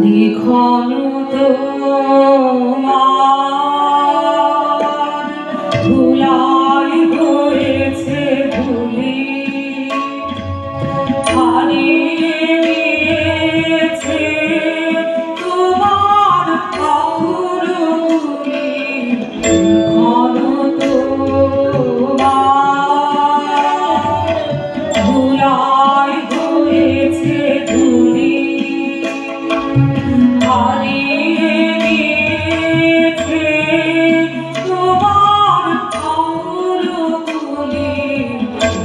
নিখনুত মা